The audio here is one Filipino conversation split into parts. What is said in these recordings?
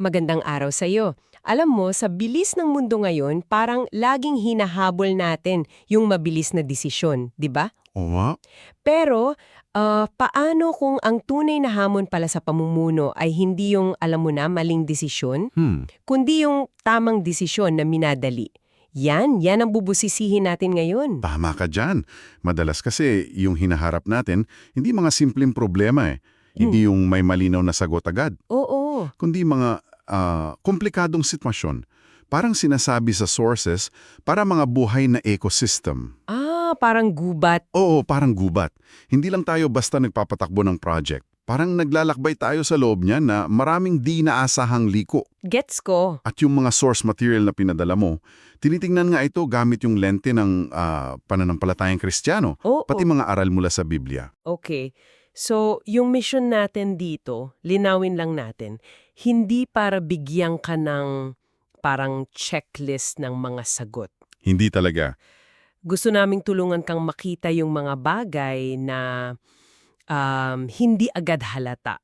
Magandang araw sa iyo. Alam mo, sa bilis ng mundo ngayon, parang laging hinahabol natin yung mabilis na desisyon, di ba? O nga? Pero, ah, paano kung ang tunay na hamon pala sa pamumuno ay hindi yung, alam mo na, maling desisyon, Hmm. kundi yung tamang desisyon na minadali? Yan, yan ang bubusisihin natin ngayon. Tama ka dyan. Madalas kasi yung hinaharap natin, hindi mga simpleng problema eh. Hindi yung may malinaw na sagot agad, Oo, kundi mga ah, komplikadong sitwasyon. Parang sinasabi sa sources para mga buhay na ecosystem. ah, parang gubat. Oo, parang gubat. Hindi lang tayo basta nagpapatakbo ng project. Parang naglalakbay tayo sa loob niya na maraming di naasahang liko. Gets ko. At yung mga source material na pinadala mo, tinitingnan nga ito gamit yung lente ng ah, pananampalatayang kristyano, Oo. pati mga aral mula sa Biblia. Okay. So, yung mission natin dito, linawin lang natin, hindi para bigyan ka ng parang checklist ng mga sagot. Hindi talaga. Gusto naming tulungan kang makita yung mga bagay na um, hindi agad halata.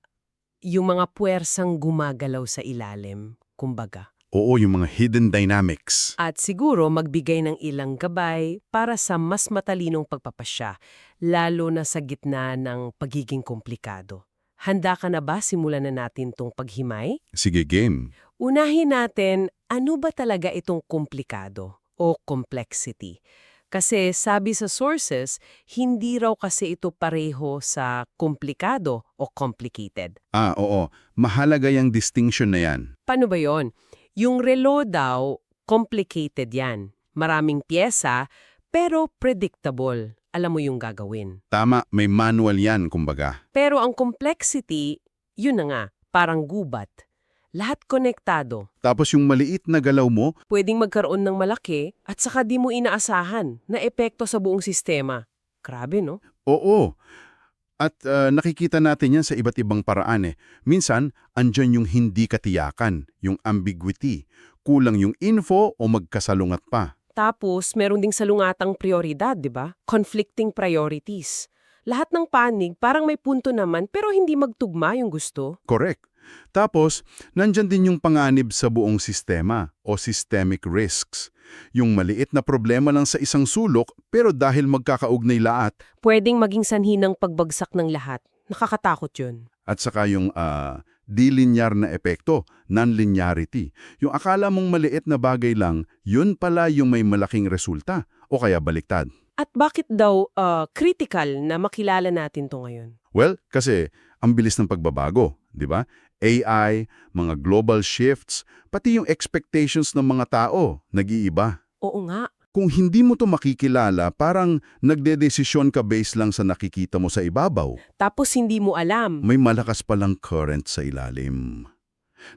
Yung mga puwersang gumagalaw sa ilalim, kumbaga. Oo, yung mga hidden dynamics. At siguro magbigay ng ilang gabay para sa mas matalinong pagpapasya, lalo na sa gitna ng pagiging komplikado. Handa ka na ba simulan na natin tong paghimay? Sige, game. Unahin natin, ano ba talaga itong komplikado o complexity? Kasi sabi sa sources, hindi raw kasi ito pareho sa komplikado o complicated. Ah, oo. Mahalaga yung distinction na yan. Paano ba yon? Yung relo daw, complicated yan. Maraming pyesa, pero predictable. Alam mo yung gagawin. Tama, may manual yan, kumbaga. Pero ang complexity, yun na nga, parang gubat. Lahat konektado. Tapos yung maliit na galaw mo, Pwedeng magkaroon ng malaki at saka di mo inaasahan na epekto sa buong sistema. Grabe, no? oo. At ah, nakikita natin yan sa iba't ibang paraan eh. Minsan, andyan yung hindi katiyakan, yung ambiguity. Kulang yung info o magkasalungat pa. Tapos, meron ding salungatang prioridad, di ba? Conflicting priorities. Lahat ng panig parang may punto naman pero hindi magtugma yung gusto. Correct. Tapos, nandyan din yung panganib sa buong sistema o systemic risks. Yung maliit na problema lang sa isang sulok pero dahil magkakaugnay lahat Pwedeng maging sanhi ng pagbagsak ng lahat. Nakakatakot yun. at saka yung ah, di-linear na epekto, non-linearity. Yung akala mong maliit na bagay lang, yun pala yung may malaking resulta o kaya baliktad. At bakit daw uh, critical na makilala natin to ngayon? Well, kasi ang bilis ng pagbabago, di ba? AI, mga global shifts, pati yung expectations ng mga tao, nag-iiba. Oo nga. Kung hindi mo to makikilala, parang nagdedesisyon ka based lang sa nakikita mo sa ibabaw. Tapos hindi mo alam. May malakas palang current sa ilalim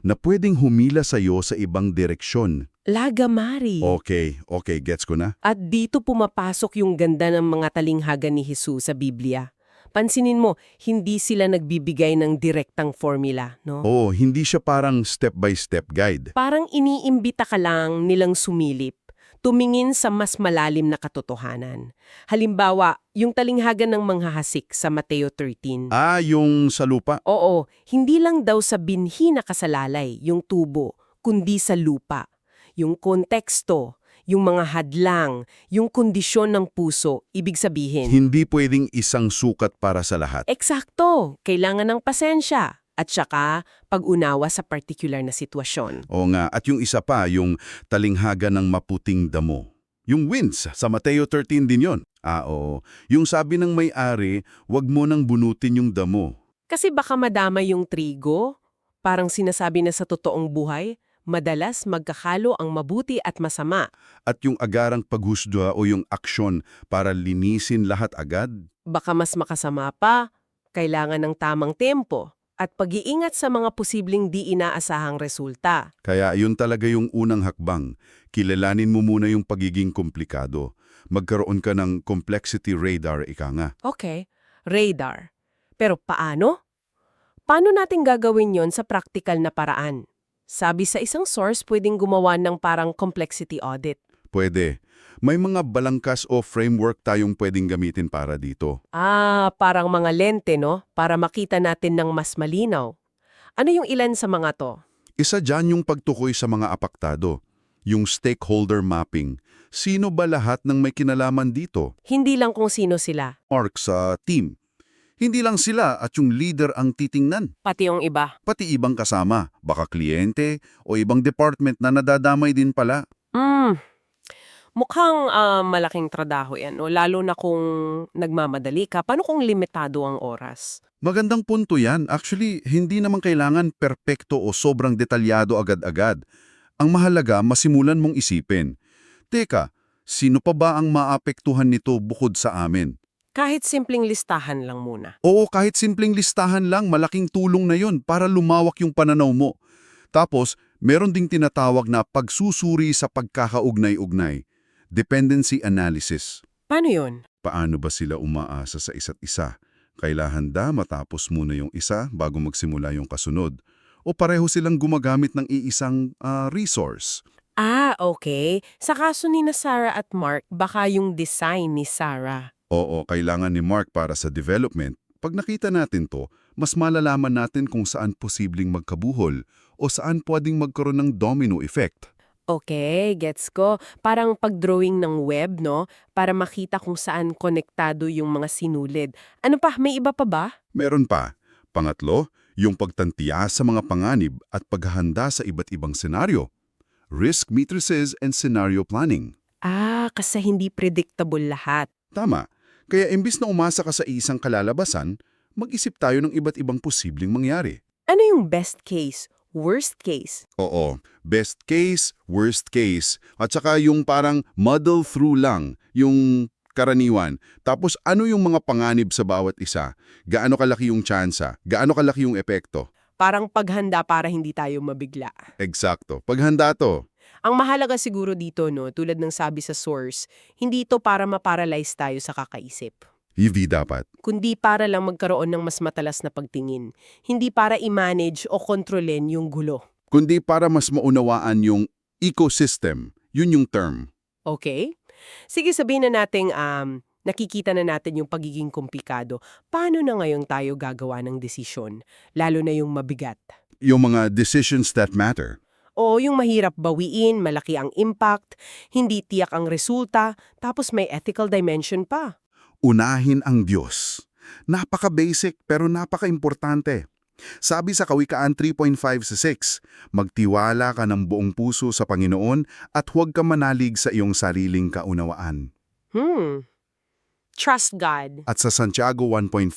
na pwedeng humila sa'yo sa ibang direksyon. Lagamari. Okay, okay, gets ko na. At dito pumapasok yung ganda ng mga talinghaga ni Jesus sa Biblia. Pansinin mo, hindi sila nagbibigay ng direktang formula, no? Oh, hindi siya parang step-by-step guide. Parang iniimbita ka lang nilang sumilip, tumingin sa mas malalim na katotohanan. Halimbawa, yung talinghaga ng manghahasik sa Mateo 13. Ah, yung sa lupa. Oo, hindi lang daw sa binhi na kasalalay, yung tubo, kundi sa lupa. Yung konteksto, yung mga hadlang, yung kondisyon ng puso, ibig sabihin. Hindi pwedeng isang sukat para sa lahat. Eksakto, kailangan ng pasensya at saka pag-unawa sa particular na sitwasyon. O nga, at yung isa pa, yung talinghaga ng maputing damo. Yung winds, sa Mateo 13 din yon. Ah, oo. Yung sabi ng may-ari, wag mo nang bunutin yung damo. Kasi baka madama yung trigo, parang sinasabi na sa totoong buhay, madalas magkakalo ang mabuti at masama. At yung agarang paghusga o yung aksyon para linisin lahat agad. Baka mas makasama pa, kailangan ng tamang tempo at pag-iingat sa mga posibleng di inaasahang resulta. Kaya yun talaga yung unang hakbang. Kilalanin mo muna yung pagiging komplikado. Magkaroon ka ng complexity radar, ika nga. Okay, radar. Pero paano? Paano natin gagawin yon sa praktikal na paraan? Sabi sa isang source, pwedeng gumawa ng parang complexity audit. Pwede. May mga balangkas o framework tayong pwedeng gamitin para dito. Ah, parang mga lente, no? Para makita natin ng mas malinaw. Ano yung ilan sa mga to? Isa dyan yung pagtukoy sa mga apaktado, yung stakeholder mapping. Sino ba lahat ng may kinalaman dito? Hindi lang kung sino sila, Arc sa team. Hindi lang sila at yung leader ang titingnan, pati yung iba. pati ibang kasama, baka kliyente o ibang department na nadadamay din pala. Hmm. Mukhang ah, malaking trabaho yan, no? lalo na kung nagmamadali ka. Paano kung limitado ang oras? Magandang punto yan. Actually, hindi naman kailangan perpekto o sobrang detalyado agad-agad. Ang mahalaga, masimulan mong isipin. Teka, sino pa ba ang maapektuhan nito bukod sa amin? Kahit simpleng listahan lang muna. Oo, kahit simpleng listahan lang, malaking tulong na yon para lumawak yung pananaw mo. Tapos, meron ding tinatawag na pagsusuri sa pagkakaugnay-ugnay. Dependency analysis. Paano yun? Paano ba sila umaasa sa isa't isa? Kailangan handa matapos muna yung isa bago magsimula yung kasunod? O pareho silang gumagamit ng iisang ah, resource? Ah, okay. Sa kaso ni na Sarah at Mark, baka yung design ni Sarah. Oo, kailangan ni Mark para sa development. Pag nakita natin to, mas malalaman natin kung saan posibleng magkabuhol o saan pwedeng magkaroon ng domino effect. Okay, gets ko. Parang pag-drawing ng web, no? Para makita kung saan konektado yung mga sinulid. Ano pa, may iba pa ba? Meron pa. Pangatlo, yung pagtantiya sa mga panganib at paghahanda sa iba't ibang senaryo. Risk matrices and scenario planning. Ah, kasi hindi predictable lahat. Tama. Kaya imbis na umasa ka sa isang kalalabasan, mag-isip tayo ng iba't ibang posibleng mangyari. Ano yung best case, worst case? Oo, best case, worst case, at saka yung parang muddle through lang, yung karaniwan. Tapos ano yung mga panganib sa bawat isa? Gaano kalaki yung tsansa? Gaano kalaki yung epekto? Parang paghanda para hindi tayo mabigla. Eksakto. Paghanda to. Ang mahalaga siguro dito, no, tulad ng sabi sa source, hindi ito para maparalyze tayo sa kakaisip. Hindi dapat. Kundi para lang magkaroon ng mas matalas na pagtingin. Hindi para i-manage o kontrolin yung gulo. Kundi para mas maunawaan yung ecosystem. Yun yung term. Okay? Sige, sabihin na natin, um, nakikita na natin yung pagiging komplikado. Paano na ngayon tayo gagawa ng desisyon? Lalo na yung mabigat. Yung mga decisions that matter. O yung mahirap bawiin, malaki ang impact, hindi tiyak ang resulta, tapos may ethical dimension pa. Unahin ang Diyos. Napaka-basic pero napaka-importante. Sabi sa Kawikaan 3.5 sa 6, magtiwala ka ng buong puso sa Panginoon at huwag ka manalig sa iyong sariling kaunawaan. Hmm. Trust God. At sa Santiago 1.5,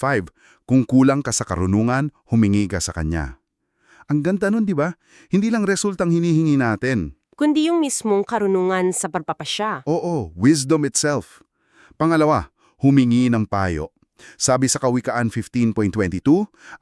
kung kulang ka sa karunungan, humingi ka sa Kanya. Ang ganda nun, di ba? Hindi lang resultang hinihingi natin. Kundi yung mismong karunungan sa pagpapasya. Oo, wisdom itself. Pangalawa, humingi ng payo. Sabi sa Kawikaan 15.22,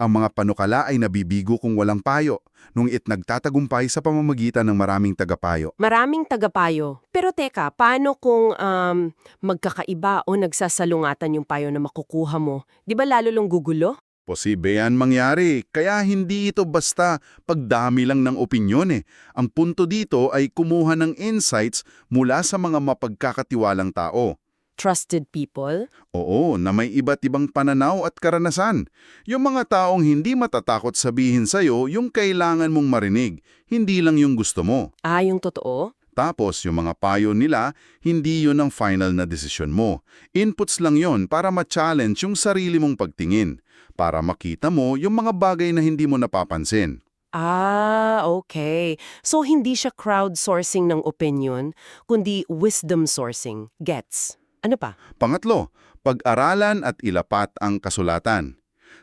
ang mga panukala ay nabibigo kung walang payo, nung it nagtatagumpay sa pamamagitan ng maraming tagapayo. Maraming tagapayo. Pero teka, paano kung um, magkakaiba o nagsasalungatan yung payo na makukuha mo? Di ba lalo lang gugulo? Posible yan mangyari, kaya hindi ito basta pagdami lang ng opinyon eh. Ang punto dito ay kumuha ng insights mula sa mga mapagkakatiwalang tao. Trusted people? Oo, na may iba't ibang pananaw at karanasan. Yung mga taong hindi matatakot sabihin sa'yo yung kailangan mong marinig, hindi lang yung gusto mo. Ah, yung totoo? Tapos yung mga payo nila, hindi yun ang final na desisyon mo. Inputs lang yon para ma-challenge yung sarili mong pagtingin, para makita mo yung mga bagay na hindi mo napapansin. Ah, okay. So hindi siya crowdsourcing ng opinion, kundi wisdom sourcing. Gets? Ano pa? Pangatlo, pag-aralan at ilapat ang kasulatan.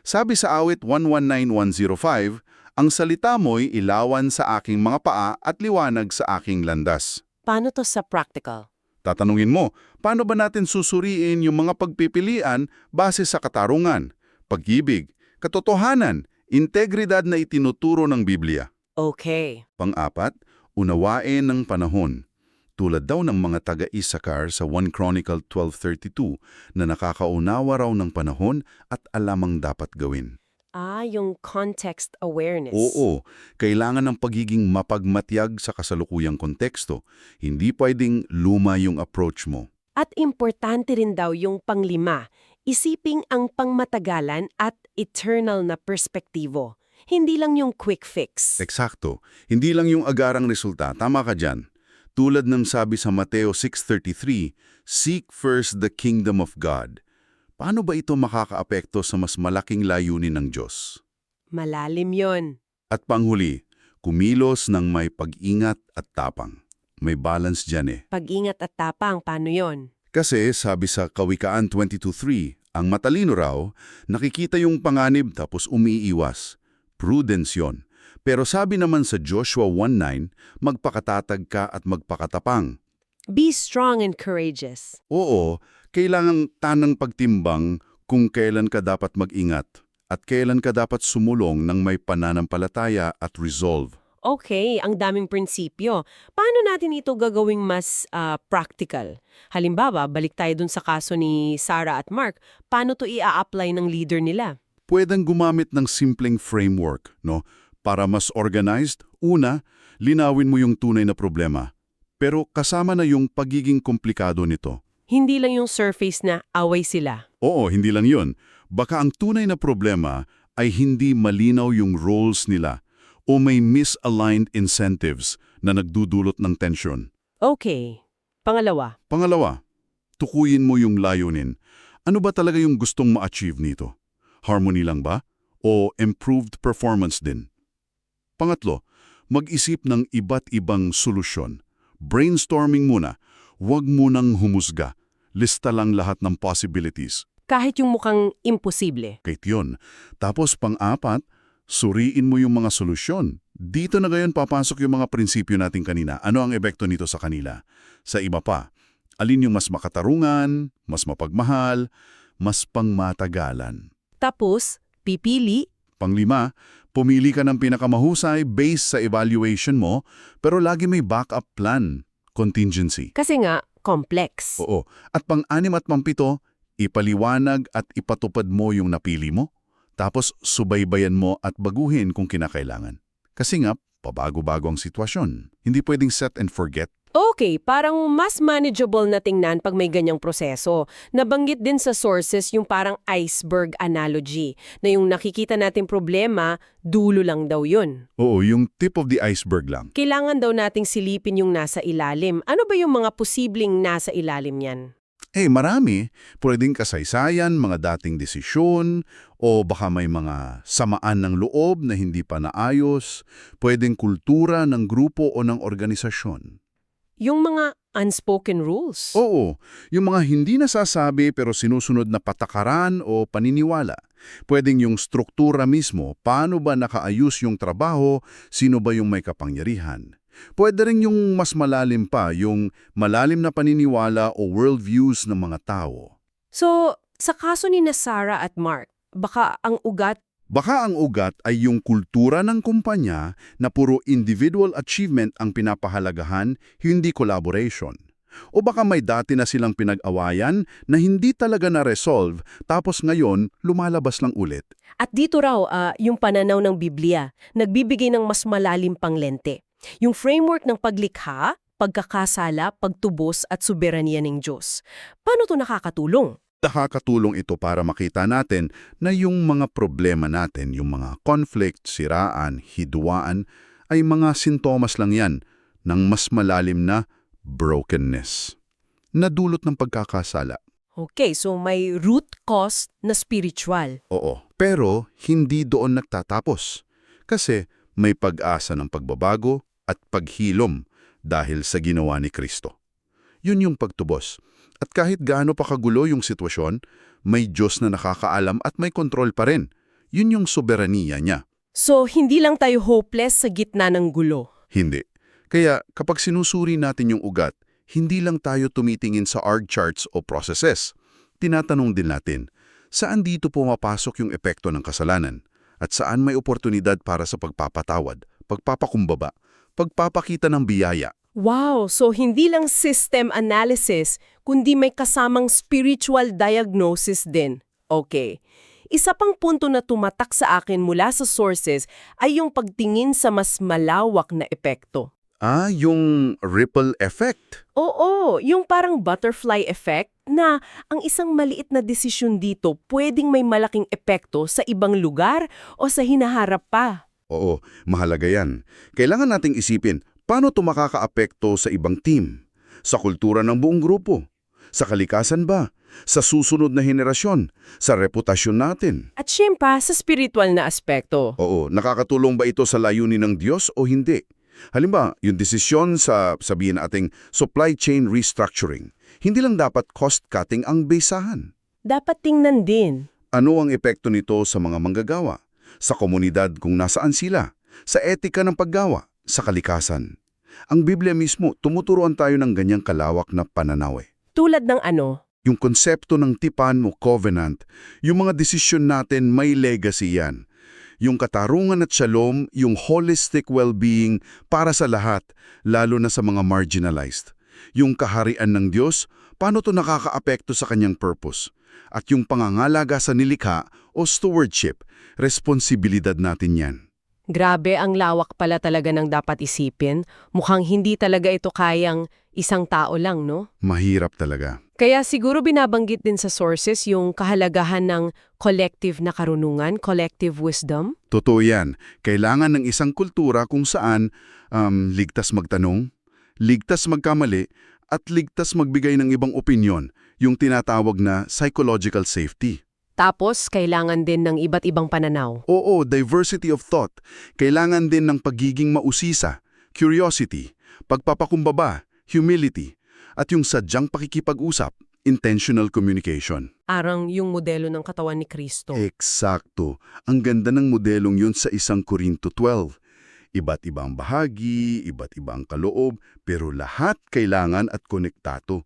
Sabi sa awit 119105, ang salita mo'y ilawan sa aking mga paa at liwanag sa aking landas. Paano to sa practical? Tatanungin mo, paano ba natin susuriin yung mga pagpipilian base sa katarungan, pag-ibig, katotohanan, integridad na itinuturo ng Biblia? Okay. Pang-apat, unawain ng panahon. Tulad daw ng mga taga-Isakar sa 1 Chronicle 12.32 na nakakaunawa raw ng panahon at alam ang dapat gawin. Ah, yung context awareness. Oo, kailangan ng pagiging mapagmatyag sa kasalukuyang konteksto. Hindi pwedeng luma yung approach mo. At importante rin daw yung panglima, isiping ang pangmatagalan at eternal na perspektibo. Hindi lang yung quick fix. Eksakto. Hindi lang yung agarang resulta. Tama ka dyan. Tulad ng sabi sa Mateo 6.33, Seek first the kingdom of God. Paano ba ito makakaapekto sa mas malaking layunin ng Diyos? Malalim yon. At panghuli, kumilos ng may pag-ingat at tapang. May balance dyan eh. Pag-ingat at tapang, paano yon? Kasi sabi sa Kawikaan 22.3, ang matalino raw, nakikita yung panganib tapos umiiwas. Prudence yon. Pero sabi naman sa Joshua 1.9, magpakatatag ka at magpakatapang. Be strong and courageous. Oo, kailangang tanang pagtimbang kung kailan ka dapat mag-ingat at kailan ka dapat sumulong ng may pananampalataya at resolve. Okay, ang daming prinsipyo. Paano natin ito gagawing mas ah, practical? Halimbawa, balik tayo dun sa kaso ni Sarah at Mark. Paano to i-apply ng leader nila? Pwedeng gumamit ng simpleng framework, no? Para mas organized, una, linawin mo yung tunay na problema. Pero kasama na yung pagiging komplikado nito. Hindi lang yung surface na away sila. Oo, hindi lang yun. Baka ang tunay na problema ay hindi malinaw yung roles nila o may misaligned incentives na nagdudulot ng tension. Okay. Pangalawa, Pangalawa, tukuyin mo yung layunin. Ano ba talaga yung gustong ma-achieve nito? Harmony lang ba? O improved performance din? Pangatlo, mag-isip ng iba't ibang solusyon. Brainstorming muna. Huwag munang humusga. Lista lang lahat ng possibilities. kahit yung mukhang imposible. Kahit yun. Tapos pang-apat, suriin mo yung mga solusyon. Dito na ngayon papasok yung mga prinsipyo natin kanina. Ano ang epekto nito sa kanila? Sa iba pa, alin yung mas makatarungan, mas mapagmahal, mas pangmatagalan. Tapos, pipili, Panglima, pumili ka ng pinakamahusay based sa evaluation mo, pero lagi may backup plan, contingency. kasi nga, complex. Oo. At pang-anim at pang-pito, ipaliwanag at ipatupad mo yung napili mo. Tapos subaybayan mo at baguhin kung kinakailangan. Kasi nga, pabago-bago ang sitwasyon. Hindi pwedeng set and forget. Okay, parang mas manageable na tingnan pag may ganyang proseso. Nabanggit din sa sources yung parang iceberg analogy, na yung nakikita nating problema, dulo lang daw yun. Oo, yung tip of the iceberg lang. Kailangan daw nating silipin yung nasa ilalim. Ano ba yung mga posibleng nasa ilalim niyan? Eh, marami. Pwedeng kasaysayan, mga dating desisyon, o baka may mga samaan ng loob na hindi pa naayos. Pwedeng kultura ng grupo o ng organisasyon. Yung mga unspoken rules. Oo, yung mga hindi nasasabi pero sinusunod na patakaran o paniniwala. Pwedeng yung struktura mismo, paano ba nakaayos yung trabaho, sino ba yung may kapangyarihan. Pwede rin yung mas malalim pa, yung malalim na paniniwala o worldviews ng mga tao. So, sa kaso ni na Sarah at Mark, baka ang ugat Baka ang ugat ay yung kultura ng kumpanya na puro individual achievement ang pinapahalagahan, hindi collaboration. O baka may dati na silang pinag-awayan na hindi talaga na-resolve tapos ngayon lumalabas lang ulit. At dito raw, ah, yung pananaw ng Biblia, nagbibigay ng mas malalim pang lente. Yung framework ng paglikha, pagkakasala, pagtubos at soberanya ng Diyos. Paano to nakakatulong? Nakakatulong ito para makita natin na yung mga problema natin, yung mga conflict, siraan, hidwaan, ay mga sintomas lang yan ng mas malalim na brokenness na dulot ng pagkakasala. Okay, so may root cause na spiritual. Oo, pero hindi doon nagtatapos. Kasi may pag-asa ng pagbabago at paghilom dahil sa ginawa ni Kristo. Yun yung pagtubos. At kahit gaano pa kagulo yung sitwasyon, may Diyos na nakakaalam at may kontrol pa rin. Yun yung soberaniya niya. So, hindi lang tayo hopeless sa gitna ng gulo. Hindi. Kaya kapag sinusuri natin yung ugat, hindi lang tayo tumitingin sa org charts o processes. Tinatanong din natin, saan dito pumapasok yung epekto ng kasalanan? At saan may oportunidad para sa pagpapatawad, pagpapakumbaba, pagpapakita ng biyaya? Wow, so hindi lang system analysis, kundi may kasamang spiritual diagnosis din. Okay. Isa pang punto na tumatak sa akin mula sa sources ay yung pagtingin sa mas malawak na epekto. Ah, yung ripple effect. Oo, yung parang butterfly effect na ang isang maliit na desisyon dito pwedeng may malaking epekto sa ibang lugar o sa hinaharap pa. Oo, mahalaga yan. Kailangan nating isipin, paano ito makakaapekto sa ibang team? Sa kultura ng buong grupo? Sa kalikasan ba? Sa susunod na henerasyon? Sa reputasyon natin? At syempre, sa spiritual na aspekto. Oo, nakakatulong ba ito sa layunin ng Diyos o hindi? Halimbawa, yung desisyon sa sabihin nating supply chain restructuring, hindi lang dapat cost-cutting ang besahan. Dapat tingnan din. Ano ang epekto nito sa mga manggagawa? Sa komunidad kung nasaan sila? Sa etika ng paggawa? Sa kalikasan? Ang Biblia mismo, tumuturuan tayo ng ganyang kalawak na pananaw eh. Tulad ng ano? Yung konsepto ng tipan mo covenant, yung mga desisyon natin may legacy yan. Yung katarungan at shalom, yung holistic well-being para sa lahat, lalo na sa mga marginalized. Yung kaharian ng Diyos, paano to nakakaapekto sa kanyang purpose? At yung pangangalaga sa nilikha o stewardship, responsibilidad natin yan. Grabe, ang lawak pala talaga ng dapat isipin. Mukhang hindi talaga ito kayang isang tao lang, no? Mahirap talaga. Kaya siguro binabanggit din sa sources yung kahalagahan ng collective na karunungan, collective wisdom. Totoo yan. Kailangan ng isang kultura kung saan um, ligtas magtanong, ligtas magkamali, at ligtas magbigay ng ibang opinyon, yung tinatawag na psychological safety. Tapos, kailangan din ng iba't ibang pananaw. Oo, diversity of thought. Kailangan din ng pagiging mausisa, curiosity, pagpapakumbaba, humility, at yung sadyang pakikipag-usap, intentional communication. Arang yung modelo ng katawan ni Kristo. Eksakto. Ang ganda ng modelong yun sa isang Korinto 12. Iba't ibang bahagi, iba't ibang kaloob, pero lahat kailangan at konektado.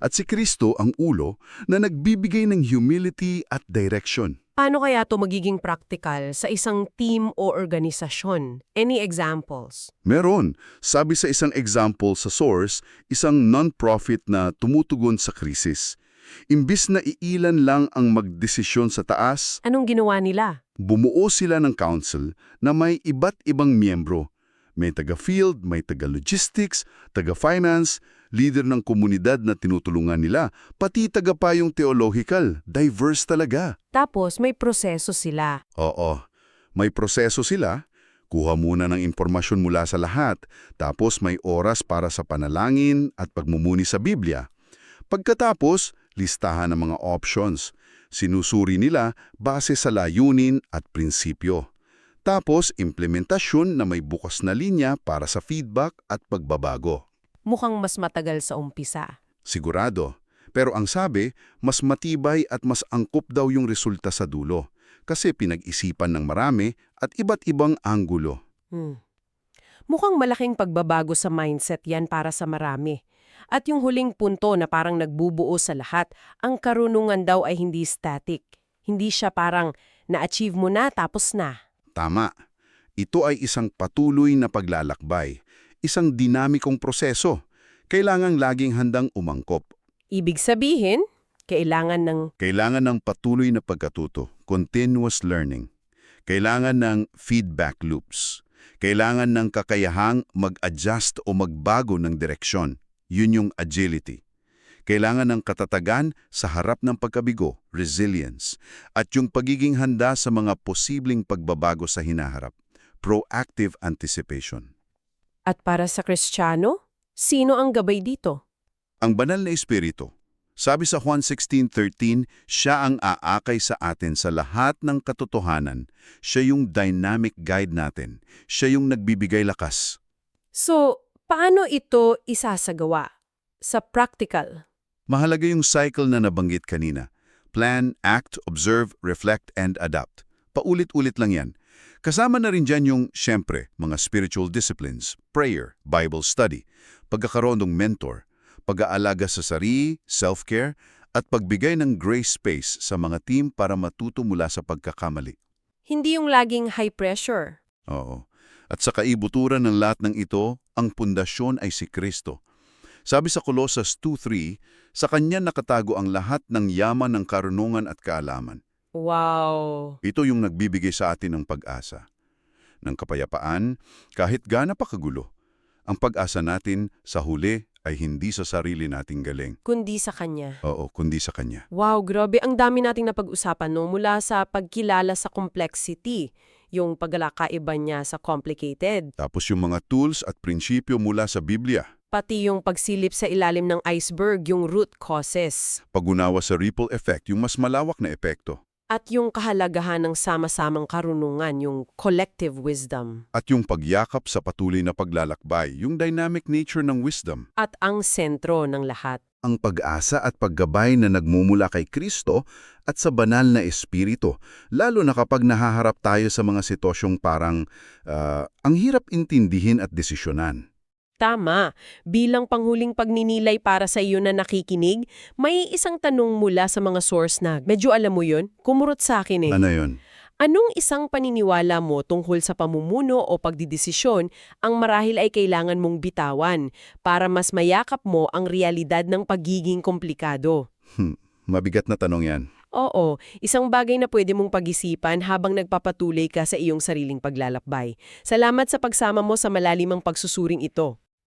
At si Kristo ang ulo na nagbibigay ng humility at direction. Paano kaya to magiging practical sa isang team o organisasyon? Any examples? Meron. Sabi sa isang example sa source, isang non-profit na tumutugon sa krisis. Imbis na iilan lang ang magdesisyon sa taas, Anong ginawa nila? bumuo sila ng council na may iba't ibang miyembro. May taga-field, may taga-logistics, taga-finance, leader ng komunidad na tinutulungan nila, pati taga-payong theological, diverse talaga. Tapos may proseso sila. Oo, may proseso sila, kuha muna ng impormasyon mula sa lahat, tapos may oras para sa panalangin at pagmumuni sa Biblia. Pagkatapos, listahan ng mga options. Sinusuri nila base sa layunin at prinsipyo. Tapos, implementasyon na may bukas na linya para sa feedback at pagbabago. Mukhang mas matagal sa umpisa. Sigurado. Pero ang sabi, mas matibay at mas angkop daw yung resulta sa dulo. Kasi pinag-isipan ng marami at iba't ibang anggulo. Hmm. Mukhang malaking pagbabago sa mindset yan para sa marami. At yung huling punto na parang nagbubuo sa lahat, ang karunungan daw ay hindi static. Hindi siya parang na-achieve mo na tapos na. Tama. Ito ay isang patuloy na paglalakbay, isang dinamikong proseso. Kailangang laging handang umangkop. Ibig sabihin, kailangan ng Kailangan ng patuloy na pagkatuto, continuous learning. Kailangan ng feedback loops. Kailangan ng kakayahang mag-adjust o magbago ng direksyon. Yun yung agility. Kailangan ng katatagan sa harap ng pagkabigo, resilience, at yung pagiging handa sa mga posibleng pagbabago sa hinaharap, proactive anticipation. At para sa Kristiyano, sino ang gabay dito? Ang banal na espiritu, sabi sa Juan 16.13, siya ang aakay sa atin sa lahat ng katotohanan. Siya yung dynamic guide natin. Siya yung nagbibigay lakas. So, paano ito isasagawa? Sa practical? Mahalaga yung cycle na nabanggit kanina. Plan, act, observe, reflect, and adapt. Paulit-ulit lang yan. Kasama na rin dyan yung, syempre, mga spiritual disciplines, prayer, Bible study, pagkakaroon ng mentor, pag-aalaga sa sarili, self-care, at pagbigay ng grace space sa mga team para matuto mula sa pagkakamali. Hindi yung laging high pressure. Oo. At sa kaibuturan ng lahat ng ito, ang pundasyon ay si Kristo. Sabi sa Colossus 2.3, sa Kanya nakatago ang lahat ng yaman ng karunungan at kaalaman. Wow! Ito yung nagbibigay sa atin ng pag-asa, ng kapayapaan, kahit gaano pa kagulo. Ang pag-asa natin sa huli ay hindi sa sarili nating galing. Kundi sa kanya. Oo, kundi sa Kanya. Wow, grabe. Ang dami nating napag-usapan no? mula sa pagkilala sa complexity, yung paglalakaiba niya sa complicated, Tapos yung mga tools at prinsipyo mula sa Biblia. pati yung pagsilip sa ilalim ng iceberg, yung root causes, Pag-unawa sa ripple effect, yung mas malawak na epekto. At yung kahalagahan ng sama-samang karunungan, yung collective wisdom. At yung pagyakap sa patuloy na paglalakbay, yung dynamic nature ng wisdom. At ang sentro ng lahat. Ang pag-asa at paggabay na nagmumula kay Kristo at sa banal na espiritu, lalo na kapag nahaharap tayo sa mga sitwasyong parang ah, ang hirap intindihin at desisyonan. Tama. Bilang panghuling pagninilay para sa iyo na nakikinig, may isang tanong mula sa mga source na, medyo alam mo yun, kumurot sa akin eh. Ano yun? Anong isang paniniwala mo tungkol sa pamumuno o pagdidesisyon ang marahil ay kailangan mong bitawan para mas mayakap mo ang realidad ng pagiging komplikado? Hmm, mabigat na tanong yan. Oo, isang bagay na pwede mong pag-isipan habang nagpapatuloy ka sa iyong sariling paglalakbay. Salamat sa pagsama mo sa malalimang pagsusuring ito.